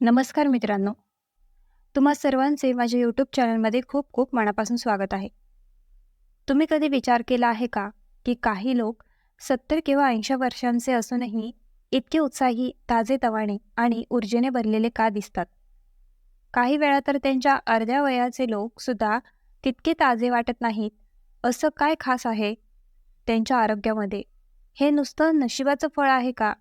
नमस्कार मित्रांनो. तुम्हा सर्वांचे माझ्या यूट्यूब चॅनलमध्ये खूप खूप मनापासून स्वागत आहे. तुम्ही कधी विचार केला आहे का की काही लोक सत्तर किंवा ऐंशी वर्षांचे असूनही इतके उत्साही ताजे तवाणे आणि ऊर्जेने भरलेले का दिसतात? काही वेळा तर त्यांच्या अर्ध्या वयाचे लोकसुद्धा तितके ताजे वाटत नाहीत असं काय खास आहे? त्यांच्या आरोग्यामध्ये हे नुसतं नशिबाचं फळ आहे का?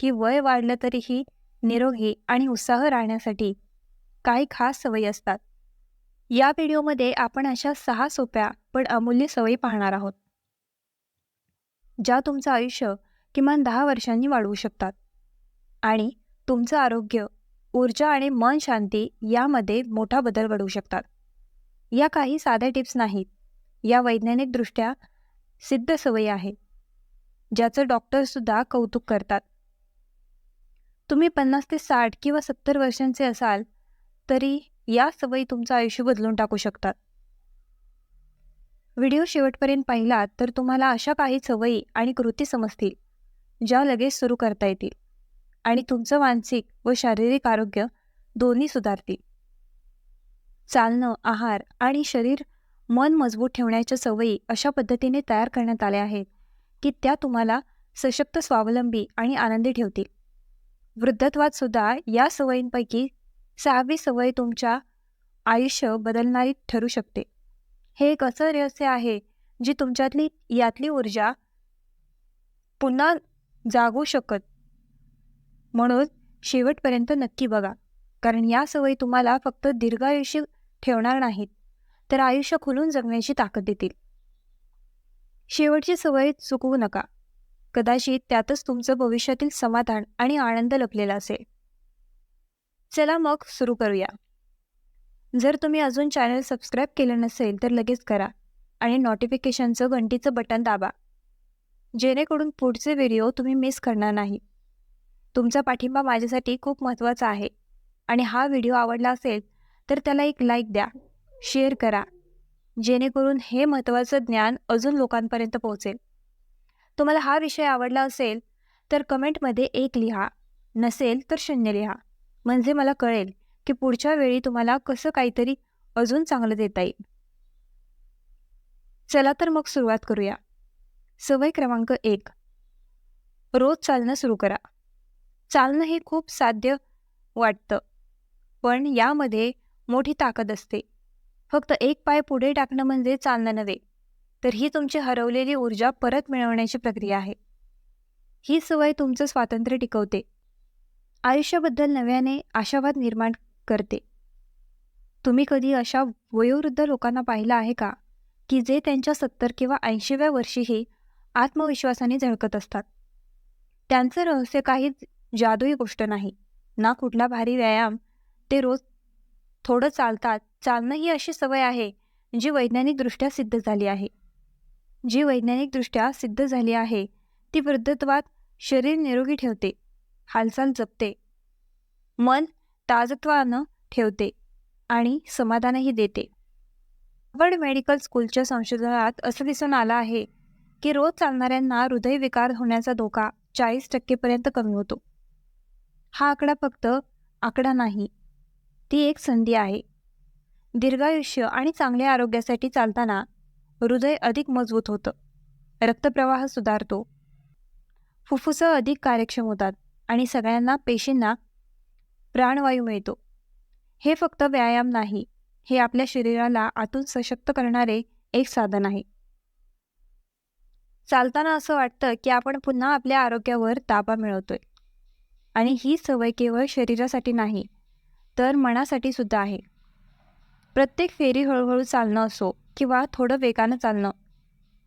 की वय वाढलं तरीही निरोगी आणि उत्साह राहण्यासाठी काही खास सवयी असतात. या व्हिडिओमध्ये आपण अशा सहा सोप्या पण अमूल्य सवयी पाहणार आहोत. ज्या तुमचं आयुष्य किमान दहा वर्षांनी वाढवू शकतात. आणि तुमचं आरोग्य ऊर्जा आणि मन शांती यामध्ये मोठा बदल घडवू शकतात. या काही साध्या टिप्स नाहीत. या वैज्ञानिकदृष्ट्या सिद्ध सवयी आहेत ज्याचं डॉक्टरसुद्धा कौतुक करतात. तुम्ही पन्नास ते साठ किंवा सत्तर वर्षांचे असाल तरी या सवयी तुमचं आयुष्य बदलून टाकू शकतात. व्हिडिओ शेवटपर्यंत पाहिलात तर तुम्हाला अशा काही सवयी आणि कृती समजतील ज्या लगेच सुरू करता येतील आणि तुमचं मानसिक व शारीरिक आरोग्य दोन्ही सुधारतील. चालणं आहार आणि शरीर मन मजबूत ठेवण्याच्या सवयी अशा पद्धतीने तयार करण्यात आल्या आहेत की त्या तुम्हाला सशक्त स्वावलंबी आणि आनंदी ठेवतील. वृद्धत्वात सुद्धा या सवयींपैकी सहावी सवय तुमच्या आयुष्य बदलणारी ठरू शकते. हे एक असं रहस्य आहे जी तुमच्यातली यातली ऊर्जा पुन्हा जागू शकत. म्हणून शेवटपर्यंत नक्की बघा कारण या सवयी तुम्हाला फक्त दीर्घायुष्य ठेवणार नाहीत तर आयुष्य खुलून जगण्याची ताकद देतील. शेवटची सवय चुकवू नका. कदाचित त्यातच तुमचं भविष्यातील समाधान आणि आनंद लपलेला असेल. चला मग सुरू करूया. जर तुम्ही अजून चॅनल सबस्क्राईब केलं नसेल तर लगेच करा आणि नोटिफिकेशनचं घंटीचं बटन दाबा. जेणेकरून पुढचे व्हिडिओ तुम्ही मिस करणार नाही. तुमचा पाठिंबा माझ्यासाठी खूप महत्त्वाचा आहे आणि हा व्हिडिओ आवडला असेल तर त्याला एक लाईक द्या शेअर करा जेणेकरून हे महत्त्वाचं ज्ञान अजून लोकांपर्यंत पोहोचेल. तुम्हाला हा विषय आवडला असेल तर कमेंटमध्ये एक लिहा नसेल तर शून्य लिहा. म्हणजे मला कळेल की पुढच्या वेळी तुम्हाला कसं काहीतरी अजून चांगलं देता येईल. चला तर मग सुरुवात करूया. सवय क्रमांक एक. रोज चालणं सुरू करा. चालणं हे खूप साध्य वाटतं पण यामध्ये मोठी ताकद असते. फक्त एक पाय पुढे टाकणं म्हणजे चालणं नव्हे. तर ही तुमची हरवलेली ऊर्जा परत मिळवण्याची प्रक्रिया आहे. ही सवय तुमचं स्वातंत्र्य टिकवते. आयुष्याबद्दल नव्याने आशावाद निर्माण करते. तुम्ही कधी अशा वयोवृद्ध लोकांना पाहिलं आहे का की जे त्यांच्या सत्तर किंवा ऐंशीव्या वर्षीही आत्मविश्वासाने झळकत असतात? त्यांचं रहस्य काही जादुई गोष्ट नाही ना कुठला भारी व्यायाम ते रोज थोडं चालतात. चालणं ही अशी सवय आहे जी वैज्ञानिकदृष्ट्या सिद्ध झाली आहे. जी वैज्ञानिकदृष्ट्या सिद्ध झाली आहे ती वृद्धत्वात शरीर निरोगी ठेवते हालचाल जपते मन ताजत्वानं ठेवते आणि समाधानही देते. हार्वर्ड मेडिकल स्कूलच्या संशोधनात असं दिसून आलं आहे की रोज चालणाऱ्यांना हृदयविकार होण्याचा धोका चाळीस टक्केपर्यंत कमी होतो. हा आकडा फक्त आकडा नाही ती एक संधी आहे. दीर्घायुष्य आणि चांगल्या आरोग्यासाठी चालताना हृदय अधिक मजबूत होतं. रक्तप्रवाह सुधारतो. फुफ्फुसं अधिक कार्यक्षम होतात आणि सगळ्यांना पेशींना प्राणवायू मिळतो. हे फक्त व्यायाम नाही हे आपल्या शरीराला आतून सशक्त करणारे एक साधन आहे. चालताना असं वाटतं की आपण पुन्हा आपल्या आरोग्यावर ताबा मिळवतोय. आणि ही सवय केवळ शरीरासाठी नाही तर मनासाठी सुद्धा आहे. प्रत्येक फेरी हळूहळू चालणं असो किंवा थोडं वेगानं चालणं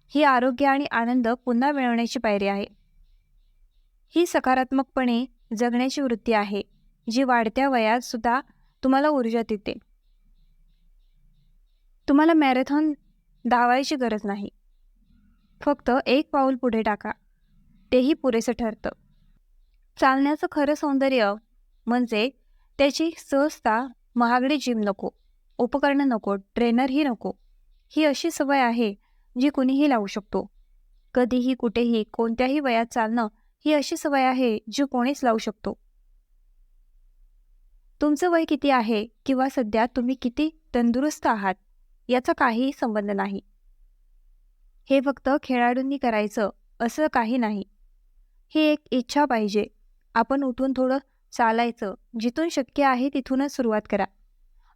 ही आरोग्य आणि आनंद पुन्हा मिळवण्याची पायरी आहे. ही सकारात्मकपणे जगण्याची वृत्ती आहे जी वाढत्या वयात सुद्धा तुम्हाला ऊर्जा देते. तुम्हाला मॅरेथॉन धावायची गरज नाही. फक्त एक पाऊल पुढे टाका तेही पुरेसं ठरतं. चालण्याचं खरं सौंदर्य म्हणजे त्याची सहजता महागडी जिम नको. उपकरणं नको ट्रेनरही नको. ही अशी सवय आहे जी कुणीही लावू शकतो. कधीही कुठेही कोणत्याही वयात चालणं ही अशी सवय आहे जी कोणीच लावू शकतो. तुमचं वय किती आहे किंवा सध्या तुम्ही किती तंदुरुस्त आहात याचा काहीही संबंध नाही. हे फक्त खेळाडूंनी करायचं असं काही नाही. ही एक इच्छा पाहिजे. आपण उठून थोडं चालायचं. जिथून शक्य आहे तिथूनच सुरुवात करा.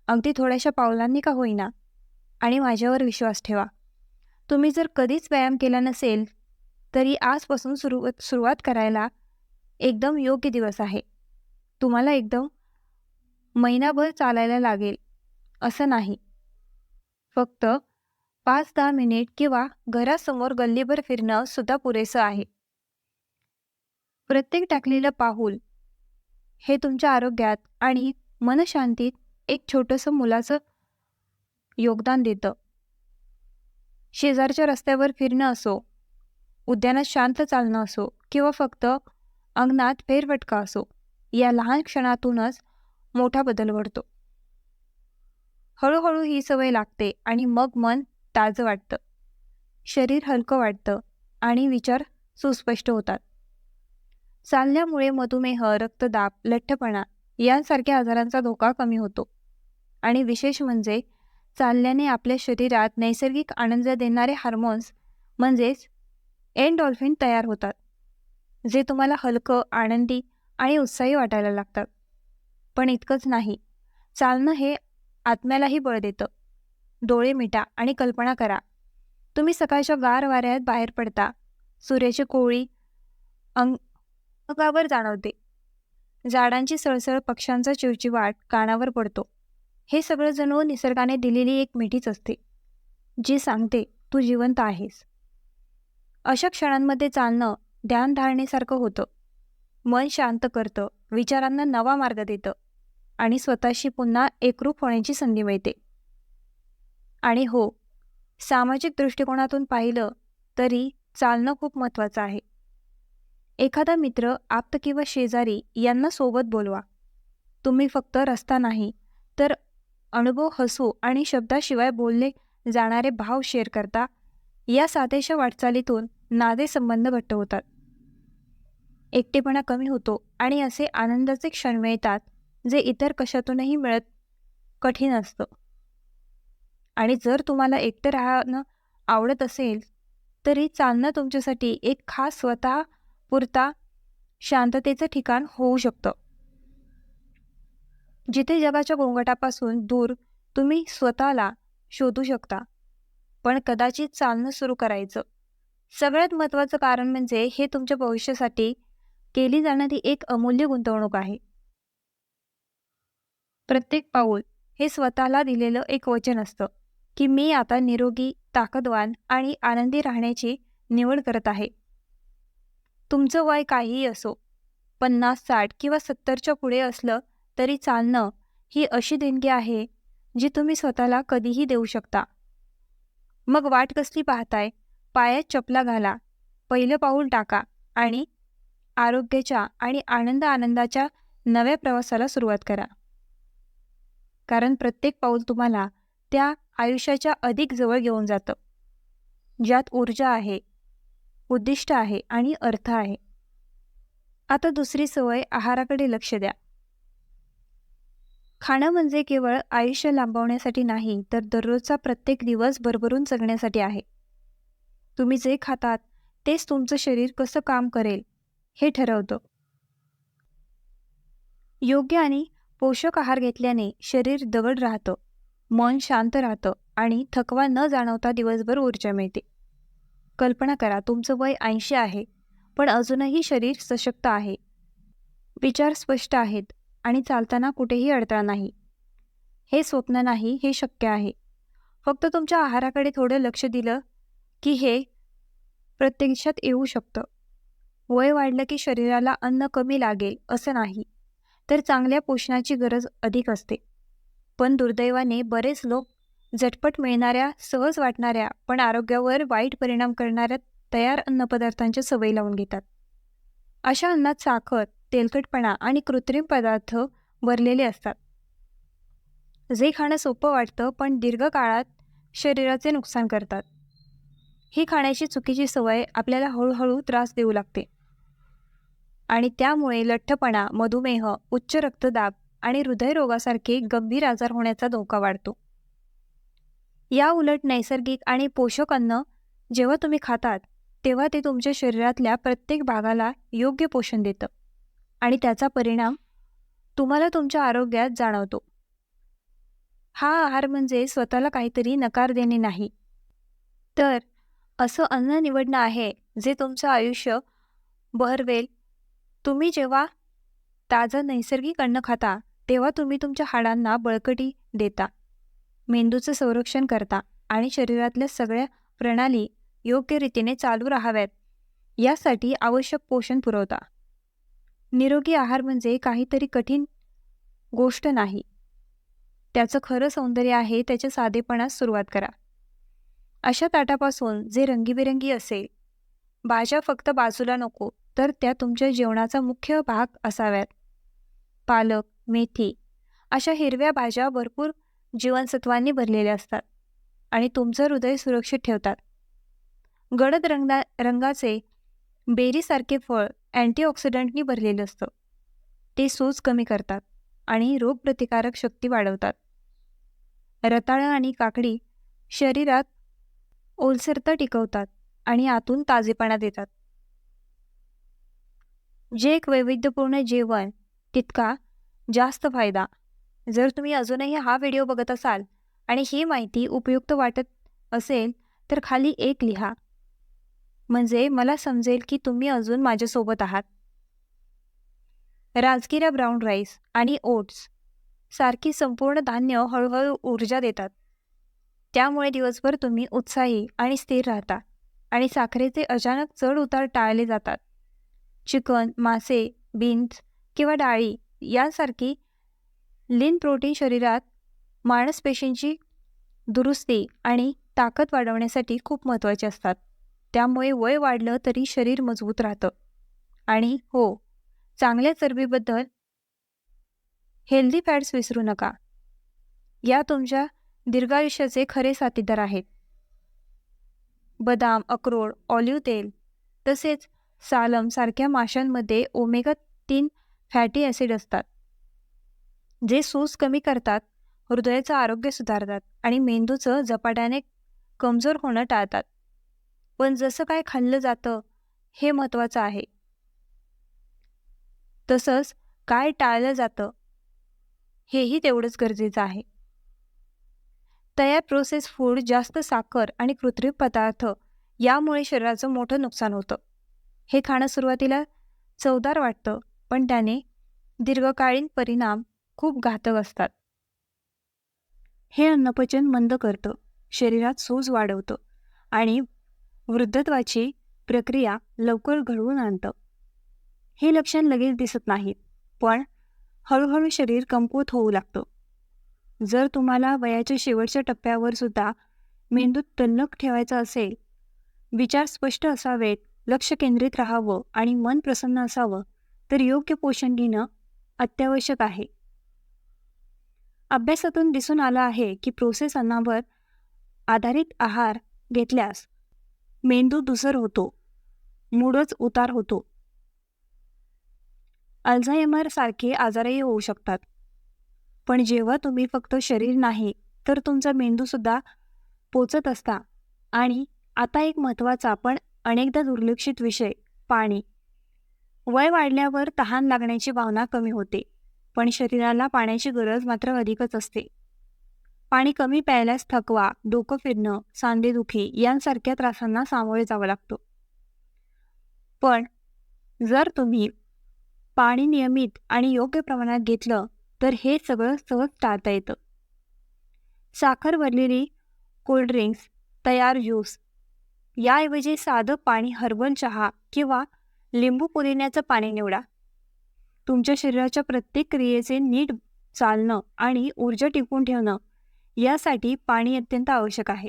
अगदी थोड्याशा पावलांनी का होईना. आणि माझ्यावर विश्वास ठेवा. तुम्ही जर कधीच व्यायाम केला नसेल तरी आजपासून सुरू सुरुवात करायला एकदम योग्य दिवस आहे. तुम्हाला एकदम महिनाभर चालायला लागेल असं नाही. फक्त पाच दहा मिनिट किंवा घरासमोर गल्लीभर फिरणं सुद्धा पुरेसं आहे. प्रत्येक टाकलेलं पाऊल हे तुमच्या आरोग्यात आणि मनशांतीत एक छोटंसं मुलाचं योगदान देतं. शेजारच्या रस्त्यावर फिरणं असो उद्यानात शांत चालणं असो किंवा फक्त अंगणात फेरवटका असो या लहान क्षणातूनच मोठा बदल घडतो. हळूहळू ही सवय लागते आणि मग मन ताजं वाटतं. शरीर हलकं वाटतं आणि विचार सुस्पष्ट होतात. चालण्यामुळे मधुमेह रक्तदाब लठ्ठपणा यांसारख्या आजारांचा धोका कमी होतो. आणि विशेष म्हणजे चालल्याने आपल्या शरीरात नैसर्गिक आनंद देणारे हार्मोन्स म्हणजेच एनडॉल्फिन तयार होतात जे तुम्हाला हलकं आनंदी आणि उत्साही वाटायला लागतात. पण इतकंच नाही चालणं हे आत्म्यालाही बळ देतं. डोळे मिटा आणि कल्पना करा. तुम्ही सकाळच्या गार वाऱ्यात बाहेर पडता सूर्याची कोळी अंग अंगावर जाणवते. झाडांची सळसळ पक्ष्यांचा चिवचिवाट कानावर पडतो. हे सगळं जणू निसर्गाने दिलेली एक मिठीच असते जी सांगते तू जिवंत आहेस. अशा क्षणांमध्ये चालणं ध्यानधारणेसारखं होतं. मन शांत करतं विचारांना नवा मार्ग देतं आणि स्वतःशी पुन्हा एकरूप होण्याची संधी मिळते. आणि हो सामाजिक दृष्टिकोनातून पाहिलं तरी चालणं खूप महत्त्वाचं आहे. एखादा मित्र आप्त किंवा शेजारी यांना सोबत बोलवा. तुम्ही फक्त रस्ता नाही तर अनुभव हसू आणि शब्दाशिवाय बोलले जाणारे भाव शेअर करता या साधेशा वाटचालीतून नादे संबंध घट्ट होतात. एकटेपणा कमी होतो आणि असे आनंदाचे क्षण मिळतात जे इतर कशातूनही मिळत कठीण असतं. आणि जर तुम्हाला एकटं राहणं आवडत असेल तरी चालणं तुमच्यासाठी एक खास स्वतः पुरता शांततेचं ठिकाण होऊ शकतं. जिथे जगाच्या गोंगटापासून दूर तुम्ही स्वतःला शोधू शकता. पण कदाचित चालणं सुरू करायचं. सगळ्यात महत्त्वाचं कारण म्हणजे हे तुमच्या भविष्यासाठी केली जाणारी एक अमूल्य गुंतवणूक आहे. प्रत्येक पाऊल हे स्वतःला दिलेलं एक वचन असतं की मी आता निरोगी ताकदवान आणि आनंदी राहण्याची निवड करत आहे. तुमचं वय काहीही असो पन्नास साठ किंवा सत्तरच्या पुढे असलं तरी चालणं ही अशी देणगी आहे जी तुम्ही स्वतःला कधीही देऊ शकता. मग वाट कसली पाहताय? पायात चपला घाला पहिलं पाऊल टाका आणि आरोग्याच्या आणि आनंद आनंदाच्या नव्या प्रवासाला सुरुवात करा. कारण प्रत्येक पाऊल तुम्हाला त्या आयुष्याच्या अधिक जवळ घेऊन जातं. ज्यात ऊर्जा आहे उद्दिष्ट आहे आणि अर्थ आहे. आता दुसरी सवय आहाराकडे लक्ष द्या. खाणं म्हणजे केवळ आयुष्य लांबवण्यासाठी नाही तर दररोजचा प्रत्येक दिवस भरभरून जगण्यासाठी आहे. तुम्ही जे खातात तेच तुमचं शरीर कसं काम करेल हे ठरवतं. योग्य आणि पोषक आहार घेतल्याने शरीर दगड राहतं मन शांत राहतं आणि थकवा न जाणवता दिवसभर ऊर्जा मिळते. कल्पना करा तुमचं वय ऐंशी आहे पण अजूनही शरीर सशक्त आहे. विचार स्पष्ट आहेत. आणि चालताना कुठेही अडथळा नाही. हे स्वप्न नाही हे शक्य आहे. फक्त तुमच्या आहाराकडे थोडं लक्ष दिलं की हे प्रत्यक्षात येऊ शकतं. वय वाढलं की शरीराला अन्न कमी लागेल असं नाही. तर चांगल्या पोषणाची गरज अधिक असते. पण दुर्दैवाने बरेच लोक झटपट मिळणाऱ्या सहज वाटणाऱ्या पण आरोग्यावर वाईट परिणाम करणाऱ्या तयार अन्नपदार्थांच्या सवयी लावून घेतात. अशा अन्नात साखर तेलकटपणा आणि कृत्रिम पदार्थ भरलेले असतात. जे खाणं सोपं वाटतं पण दीर्घकाळात शरीराचे नुकसान करतात. ही खाण्याची चुकीची सवय आपल्याला हळूहळू त्रास देऊ लागते. आणि त्यामुळे लठ्ठपणा मधुमेह उच्च रक्तदाब आणि हृदयरोगासारखे गंभीर आजार होण्याचा धोका वाढतो. या उलट नैसर्गिक आणि पोषक अन्न जेव्हा तुम्ही खातात तेव्हा ते तुमच्या शरीरातल्या प्रत्येक भागाला योग्य पोषण देतं. आणि त्याचा परिणाम तुम्हाला तुमच्या आरोग्यात जाणवतो. हा आहार म्हणजे स्वतःला काहीतरी नकार देणे नाही. तर असं अन्न निवडणं आहे जे तुमचं आयुष्य बहरवेल. तुम्ही जेव्हा ताजं नैसर्गिक अन्न खाता तेव्हा तुम्ही तुमच्या हाडांना बळकटी देता. मेंदूचं संरक्षण करता आणि शरीरातल्या सगळ्या प्रणाली योग्य रीतीने चालू राहाव्यात. यासाठी आवश्यक पोषण पुरवता. निरोगी आहार म्हणजे काहीतरी कठीण गोष्ट नाही. त्याचं खरं सौंदर्य आहे त्याच्या साधेपणास सुरुवात करा. अशा ताटापासून जे रंगीबेरंगी असेल भाज्या फक्त बाजूला नको तर त्या तुमच्या जेवणाचा मुख्य भाग असाव्यात. पालक मेथी अशा हिरव्या भाज्या भरपूर जीवनसत्वांनी भरलेल्या असतात आणि तुमचं हृदय सुरक्षित ठेवतात. गडद रंगदा रंगाचे बेरीसारखे फळ अँटीऑक्सिडंटनी भरलेलं असतं. ते सूज कमी करतात आणि रोगप्रतिकारक शक्ती वाढवतात. रताळं आणि काकडी शरीरात ओलसरता टिकवतात आणि आतून ताजेपणा देतात. जे एक वैविध्यपूर्ण जेवण तितका जास्त फायदा. जर तुम्ही अजूनही हा व्हिडिओ बघत असाल आणि ही माहिती उपयुक्त वाटत असेल तर खाली एक लिहा. म्हणजे मला समजेल की तुम्ही अजून माझ्यासोबत आहात. राजगिरा ब्राऊन राईस आणि ओट्स सारखी संपूर्ण धान्य हळूहळू ऊर्जा देतात. त्यामुळे दिवसभर तुम्ही उत्साही आणि स्थिर राहता आणि साखरेचे अचानक चढ उतार टाळले जातात. चिकन मासे बीन्स किंवा डाळी यांसारखी लीन प्रोटीन शरीरात माणसपेशींची दुरुस्ती आणि ताकद वाढवण्यासाठी खूप महत्त्वाचे असतात. त्यामुळे वय वाढलं तरी शरीर मजबूत राहतं. आणि हो चांगल्या चरबीबद्दल हेल्दी फॅट्स विसरू नका. या तुमच्या दीर्घायुष्याचे खरे साथीदार आहेत. बदाम अक्रोड ऑलिव्ह तेल तसेच सालम सारख्या माशांमध्ये ओमेगा तीन फॅटी ॲसिड असतात. जे सूज कमी करतात हृदयाचं आरोग्य सुधारतात आणि मेंदूचं झपाट्याने कमजोर होणं टाळतात. पण जसं काय खाल्लं जातं हे महत्त्वाचं आहे. तसंच काय टाळलं जातं हेही तेवढंच गरजेचं आहे. तयार प्रोसेस फूड जास्त साखर आणि कृत्रिम पदार्थ यामुळे शरीराचं मोठं नुकसान होतं. हे खाणं सुरुवातीला चवदार वाटतं पण त्याने दीर्घकालीन परिणाम खूप घातक असतात. हे अन्नपचन मंद करतं शरीरात सूज वाढवतं आणि वृद्धत्वाची प्रक्रिया लवकर घडवून आणतं. हे लक्षण लगेच दिसत नाही पण हळूहळू शरीर कमकुवत होऊ लागतं. जर तुम्हाला वयाच्या शेवटच्या टप्प्यावर सुद्धा मेंदूत तल्लक ठेवायचा असेल विचार स्पष्ट असावेत लक्ष केंद्रित राहावं आणि मन प्रसन्न असावं तर योग्य पोषण घेणं अत्यावश्यक आहे. अभ्यासातून दिसून आलं आहे की प्रोसेस अन्नावर आधारित आहार घेतल्यास मेंदू दुसर होतो. मूडच उतार होतो. अल्झायमर सारखे आजारही होऊ शकतात. पण जेव्हा तुम्ही फक्त शरीर नाही तर तुमचा मेंदूसुद्धा पोचत असता. आणि आता एक महत्त्वाचा पण अनेकदा दुर्लक्षित विषय पाणी. वय वाढल्यावर तहान लागण्याची भावना कमी होते पण शरीराला पाण्याची गरज मात्र अधिकच असते. पाणी कमी प्यायल्यास थकवा डोकं फिरणं सांधेदुखी यांसारख्या त्रासांना सामोरे जावं लागतं. पण जर तुम्ही पाणी नियमित आणि योग्य प्रमाणात घेतलं तर हे सगळं सहज टाळता येतं. साखर भरलेली कोल्ड्रिंक्स तयार ज्यूस याऐवजी साधं पाणी हर्बल चहा किंवा लिंबू पुदिन्याचं पाणी निवडा. तुमच्या शरीराच्या प्रत्येक क्रियेचे नीट चालणं आणि ऊर्जा टिकून ठेवणं यासाठी पाणी अत्यंत आवश्यक आहे.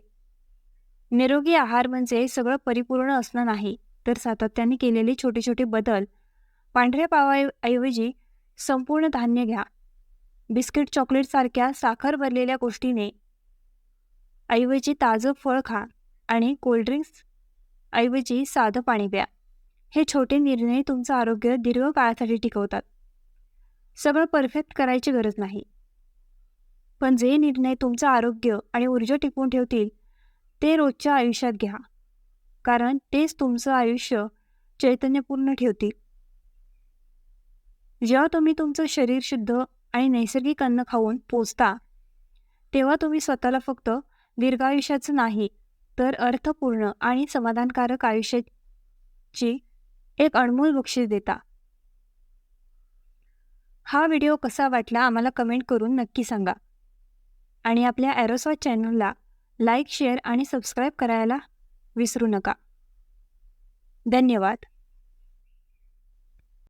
निरोगी आहार म्हणजे सगळं परिपूर्ण असणं नाही तर सातत्याने केलेले छोटे छोटे बदल पांढऱ्या पावाऐवजी संपूर्ण धान्य घ्या. बिस्किट चॉकलेटसारख्या साखर भरलेल्या गोष्टीने ऐवजी ताजं फळ खा आणि कोल्ड्रिंक्स ऐवजी साधं पाणी प्या. हे छोटे निर्णय तुमचं आरोग्य दीर्घ काळासाठी टिकवतात. सगळं परफेक्ट करायची गरज नाही. पण जे निर्णय तुमचं आरोग्य आणि ऊर्जा टिकवून ठेवतील ते रोजच्या आयुष्यात घ्या. कारण तेच तुमचं आयुष्य चैतन्यपूर्ण ठेवतील. जेव्हा तुम्ही तुमचं शरीर शुद्ध आणि नैसर्गिक अन्न खाऊन पोचता तेव्हा तुम्ही स्वतःला फक्त दीर्घायुष्याचं नाही तर अर्थपूर्ण आणि समाधानकारक आयुष्याची एक अनमोल बक्षीस देता. हा व्हिडिओ कसा वाटला आम्हाला कमेंट करून नक्की सांगा. आणि आपल्या ॲरोसॉट चॅनलला लाईक शेअर आणि सबस्क्राईब करायला विसरू नका. धन्यवाद.